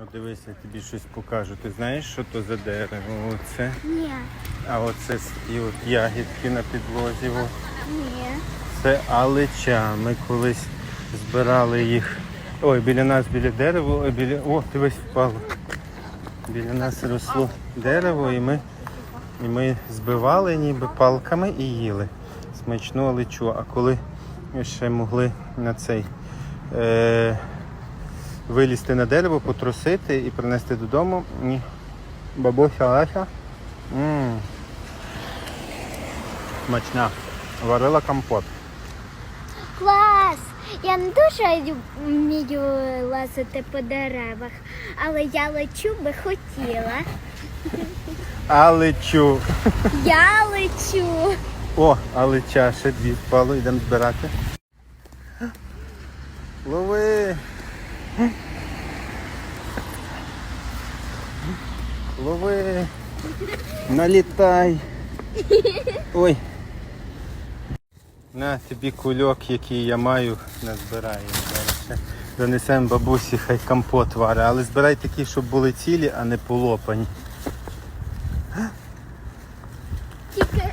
Ну дивись, я тобі щось покажу. Ти знаєш, що то за дерево? Оце. Ні. А оце такі от ягідки на підлозі. От. Ні. Це алеча. Ми колись збирали їх. Ой, біля нас біля дерева, біля. О, дивись, впало. Біля нас росло дерево і ми, і ми збивали ніби палками і їли. Смачну алечу. А коли ще могли на цей е, вилізти на дерево, потрусити і принести додому. Ні. Бабуся Олеся. Смачна. Варила компот. Клас! Я не дуже вмію лазити по деревах, але я лечу би хотіла. Алечу. Я лечу. О, алеча, ще дві впало, йдемо збирати. Лови. Лови, налітай. Ой. На тобі кульок, який я маю, назбираю. Зараз Занесемо бабусі, хай компот варе, але збирай такі, щоб були цілі, а не полопані. Тільки